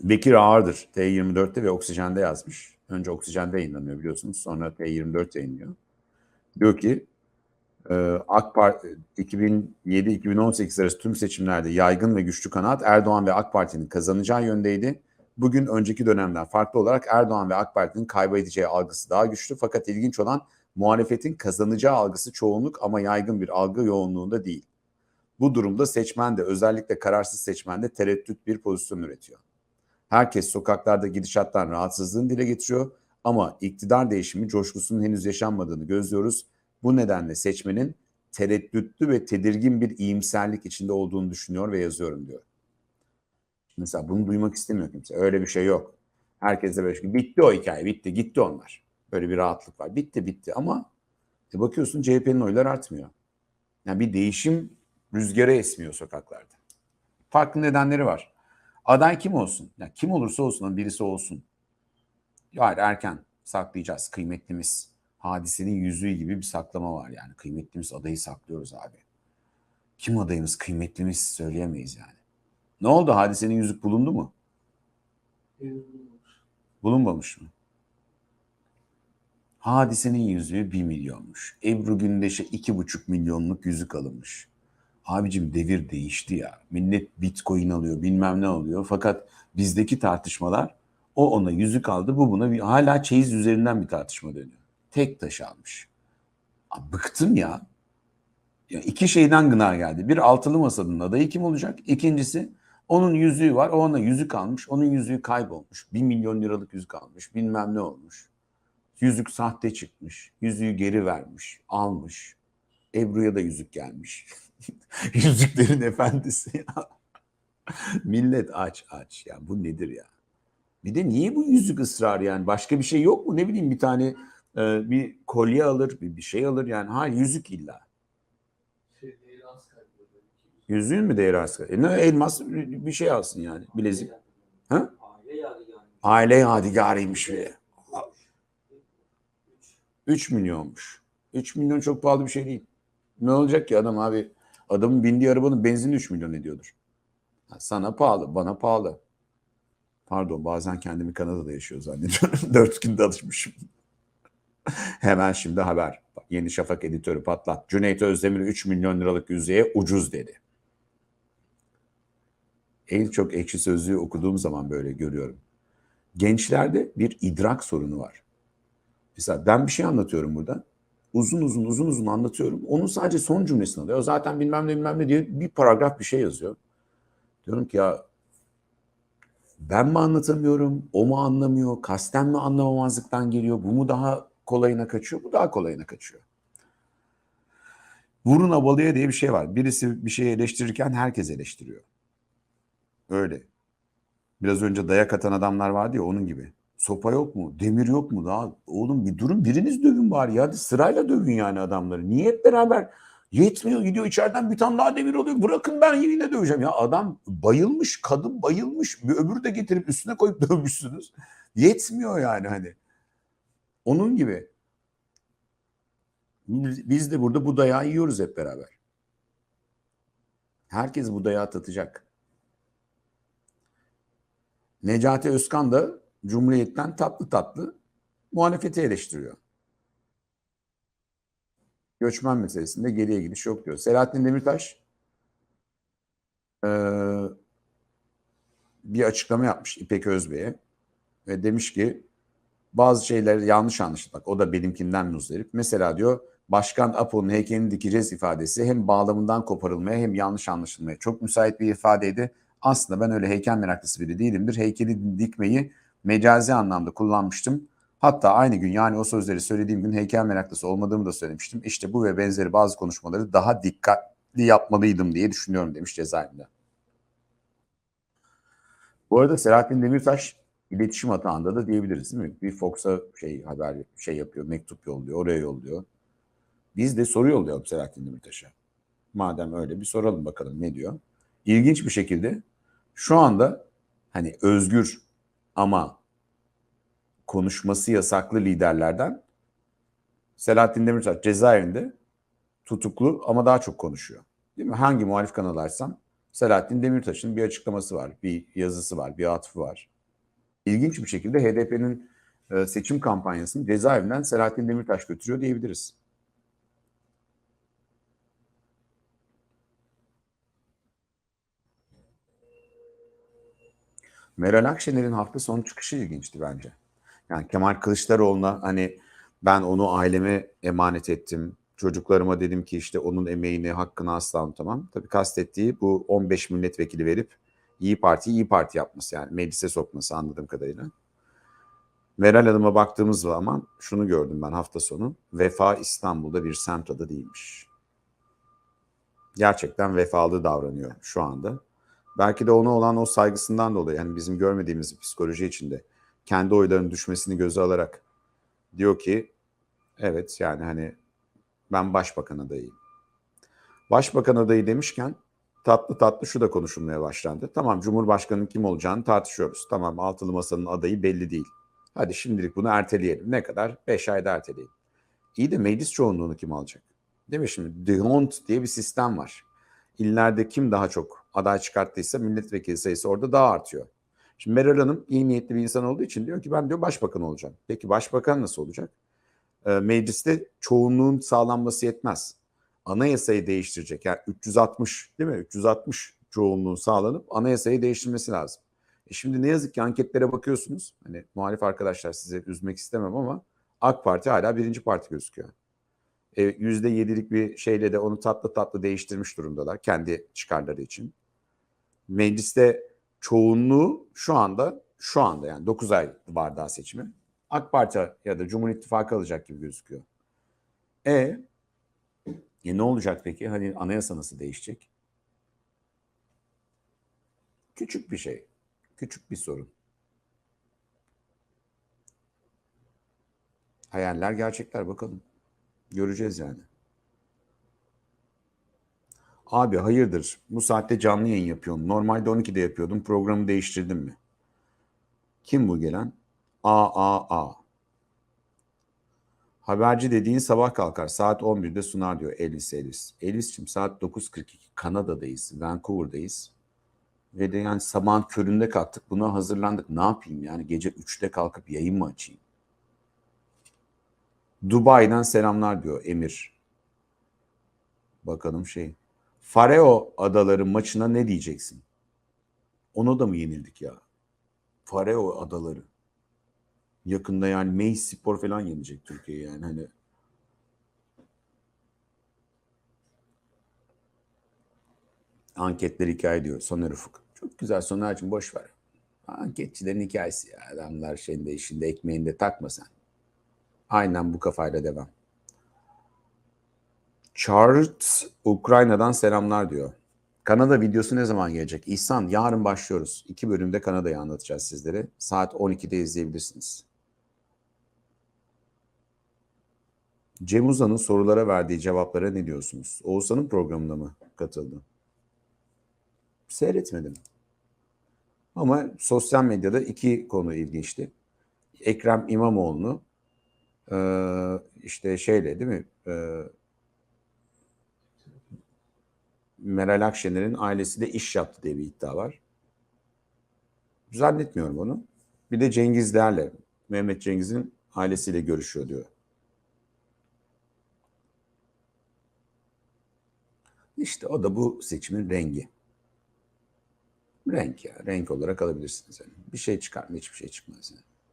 Bekir Ağırdır T24'te ve Oksijen'de yazmış. Önce Oksijen'de yayınlanıyor biliyorsunuz. Sonra T24 yayınlıyor. Diyor ki e, AK Parti 2007-2018 arası tüm seçimlerde yaygın ve güçlü kanaat Erdoğan ve AK Parti'nin kazanacağı yöndeydi. Bugün önceki dönemden farklı olarak Erdoğan ve AK Parti'nin kaybedeceği algısı daha güçlü fakat ilginç olan muhalefetin kazanacağı algısı çoğunluk ama yaygın bir algı yoğunluğunda değil. Bu durumda seçmen de özellikle kararsız seçmen de tereddüt bir pozisyon üretiyor. Herkes sokaklarda gidişattan rahatsızlığını dile getiriyor ama iktidar değişimi coşkusunun henüz yaşanmadığını gözlüyoruz. Bu nedenle seçmenin tereddütlü ve tedirgin bir iyimserlik içinde olduğunu düşünüyor ve yazıyorum diyor. Mesela bunu duymak istemiyor kimse. Öyle bir şey yok. Herkes de böyle bitti o hikaye, bitti, gitti onlar. Böyle bir rahatlık var. Bitti, bitti ama e bakıyorsun CHP'nin oyları artmıyor. Yani bir değişim rüzgarı esmiyor sokaklarda. Farklı nedenleri var. Aday kim olsun? Ya kim olursa olsun, birisi olsun. Hayır erken saklayacağız kıymetlimiz. Hadisenin yüzüğü gibi bir saklama var yani. Kıymetlimiz adayı saklıyoruz abi. Kim adayımız kıymetlimiz söyleyemeyiz yani. Ne oldu hadisenin yüzük bulundu mu? Bulunmamış mı? Hadisenin yüzüğü 1 milyonmuş. Ebru Gündeş'e 2,5 milyonluk yüzük alınmış. Abicim devir değişti ya. Millet bitcoin alıyor bilmem ne alıyor. Fakat bizdeki tartışmalar o ona yüzük aldı bu buna bir, hala çeyiz üzerinden bir tartışma dönüyor. Tek taş almış. Bıktım ya. ya. iki şeyden gına geldi. Bir altılı masanın adayı kim olacak? İkincisi onun yüzüğü var. O ona yüzük almış. Onun yüzüğü kaybolmuş. Bir milyon liralık yüzük almış. Bilmem ne olmuş. Yüzük sahte çıkmış. Yüzüğü geri vermiş. Almış. Ebru'ya da yüzük gelmiş. Yüzüklerin efendisi ya. Millet aç aç ya. Bu nedir ya? Bir de niye bu yüzük ısrarı yani? Başka bir şey yok mu? Ne bileyim bir tane e, bir kolye alır, bir, bir şey alır yani. Ha yüzük illa. Yüzüğün mü değeri az? E, ne elmas bir şey alsın yani. Bilezik. Ha? Aile yadigarıymış bile. 3 milyonmuş. 3 milyon çok pahalı bir şey değil. Ne olacak ki adam abi? Adamın bindiği arabanın benzini 3 milyon ediyordur. Sana pahalı, bana pahalı. Pardon bazen kendimi Kanada'da yaşıyor zannediyorum. Dört günde alışmışım. Hemen şimdi haber. Yeni Şafak editörü patlat. Cüneyt Özdemir 3 milyon liralık yüzeye ucuz dedi. En çok ekşi sözlüğü okuduğum zaman böyle görüyorum. Gençlerde bir idrak sorunu var. Mesela ben bir şey anlatıyorum burada. Uzun uzun uzun uzun anlatıyorum. Onun sadece son cümlesini alıyor. Zaten bilmem ne bilmem ne diye bir paragraf bir şey yazıyor. Diyorum ki ya ben mi anlatamıyorum, o mu anlamıyor, kasten mi anlamamazlıktan geliyor, bu mu daha kolayına kaçıyor, bu daha kolayına kaçıyor. Vurun abalıya diye bir şey var. Birisi bir şeyi eleştirirken herkes eleştiriyor. Öyle. Biraz önce dayak atan adamlar vardı ya onun gibi. Sopa yok mu? Demir yok mu? Daha oğlum bir durun biriniz dövün bari ya. Hadi sırayla dövün yani adamları. Niye hep beraber Yetmiyor gidiyor içeriden bir tane daha demir oluyor. Bırakın ben yine döveceğim. Ya adam bayılmış, kadın bayılmış. Bir öbürü de getirip üstüne koyup dövmüşsünüz. Yetmiyor yani hani. Onun gibi. Biz de burada bu dayağı yiyoruz hep beraber. Herkes bu dayağı tatacak. Necati Özkan da Cumhuriyet'ten tatlı tatlı muhalefeti eleştiriyor göçmen meselesinde geriye gidiş yok diyor. Selahattin Demirtaş e, bir açıklama yapmış İpek Özbey'e ve demiş ki bazı şeyler yanlış anlaşılmak. O da benimkinden muzdarip. Mesela diyor Başkan Apo'nun heykelini dikeceğiz ifadesi hem bağlamından koparılmaya hem yanlış anlaşılmaya çok müsait bir ifadeydi. Aslında ben öyle heykel meraklısı biri değilimdir. Heykeli dikmeyi mecazi anlamda kullanmıştım. Hatta aynı gün yani o sözleri söylediğim gün heykel meraklısı olmadığımı da söylemiştim. İşte bu ve benzeri bazı konuşmaları daha dikkatli yapmalıydım diye düşünüyorum demiş cezaevinde. Bu arada Selahattin Demirtaş iletişim hatağında da diyebiliriz değil mi? Bir Fox'a şey haber şey yapıyor, mektup yolluyor, oraya yolluyor. Biz de soru yollayalım Selahattin Demirtaş'a. Madem öyle bir soralım bakalım ne diyor. İlginç bir şekilde şu anda hani özgür ama konuşması yasaklı liderlerden Selahattin Demirtaş cezaevinde tutuklu ama daha çok konuşuyor. Değil mi? Hangi muhalif kanal açsam Selahattin Demirtaş'ın bir açıklaması var, bir yazısı var, bir atfı var. İlginç bir şekilde HDP'nin e, seçim kampanyasını cezaevinden Selahattin Demirtaş götürüyor diyebiliriz. Meral Akşener'in hafta sonu çıkışı ilginçti bence. Yani Kemal Kılıçdaroğlu'na hani ben onu aileme emanet ettim. Çocuklarıma dedim ki işte onun emeğini, hakkını asla unutamam. Tabii kastettiği bu 15 milletvekili verip İyi Parti İyi Parti yapması yani meclise sokması anladığım kadarıyla. Meral Hanım'a baktığımız zaman şunu gördüm ben hafta sonu. Vefa İstanbul'da bir semt adı değilmiş. Gerçekten vefalı davranıyor şu anda. Belki de ona olan o saygısından dolayı yani bizim görmediğimiz psikoloji içinde kendi oylarının düşmesini göze alarak diyor ki evet yani hani ben başbakan adayıyım. Başbakan adayı demişken tatlı tatlı şu da konuşulmaya başlandı. Tamam Cumhurbaşkanı'nın kim olacağını tartışıyoruz. Tamam altılı masanın adayı belli değil. Hadi şimdilik bunu erteleyelim. Ne kadar? 5 ayda erteleyelim. İyi de meclis çoğunluğunu kim alacak? Değil mi şimdi? D'Hondt diye bir sistem var. İllerde kim daha çok aday çıkarttıysa milletvekili sayısı orada daha artıyor. Şimdi Meral Hanım iyi niyetli bir insan olduğu için diyor ki ben diyor başbakan olacağım. Peki başbakan nasıl olacak? E, mecliste çoğunluğun sağlanması yetmez. Anayasayı değiştirecek. Yani 360 değil mi? 360 çoğunluğun sağlanıp anayasayı değiştirmesi lazım. E şimdi ne yazık ki anketlere bakıyorsunuz. Hani muhalif arkadaşlar size üzmek istemem ama AK Parti hala birinci parti gözüküyor. E, %7'lik bir şeyle de onu tatlı tatlı değiştirmiş durumdalar kendi çıkarları için. Mecliste çoğunluğu şu anda şu anda yani 9 ay var daha seçimi. AK Parti ya da Cumhur İttifakı alacak gibi gözüküyor. E, e ne olacak peki? Hani anayasa nasıl değişecek? Küçük bir şey. Küçük bir sorun. Hayaller gerçekler bakalım. Göreceğiz yani. Abi hayırdır bu saatte canlı yayın yapıyorum. Normalde 12'de yapıyordum. Programı değiştirdim mi? Kim bu gelen? AAA. Haberci dediğin sabah kalkar. Saat 11'de sunar diyor Elvis Elvis. Elvis'cim saat 9.42. Kanada'dayız. Vancouver'dayız. Ve de yani sabahın köründe kalktık. Buna hazırlandık. Ne yapayım yani gece 3'te kalkıp yayın mı açayım? Dubai'den selamlar diyor Emir. Bakalım şey. Fareo Adaları maçına ne diyeceksin? Ona da mı yenildik ya? Fareo Adaları. Yakında yani Meis Spor falan yenecek Türkiye yani hani. Anketler hikaye diyor Soner Ufuk. Çok güzel Soner'cim boş ver. Anketçilerin hikayesi ya. Adamlar şeyinde işinde ekmeğinde takma sen. Aynen bu kafayla devam. Charles Ukrayna'dan selamlar diyor. Kanada videosu ne zaman gelecek? İhsan yarın başlıyoruz. İki bölümde Kanada'yı anlatacağız sizlere. Saat 12'de izleyebilirsiniz. Cem Uzan'ın sorulara verdiği cevaplara ne diyorsunuz? Oğuzhan'ın programına mı katıldı? Seyretmedim. Ama sosyal medyada iki konu ilginçti. Ekrem İmamoğlu'nu işte şeyle değil mi? Meral Akşener'in ailesi de iş yaptı diye bir iddia var. Zannetmiyorum onu. Bir de Cengizlerle, Mehmet Cengiz'in ailesiyle görüşüyor diyor. İşte o da bu seçimin rengi. Renk ya. Renk olarak alabilirsiniz. Yani. Bir şey çıkar mı? Hiçbir şey çıkmaz. Yani.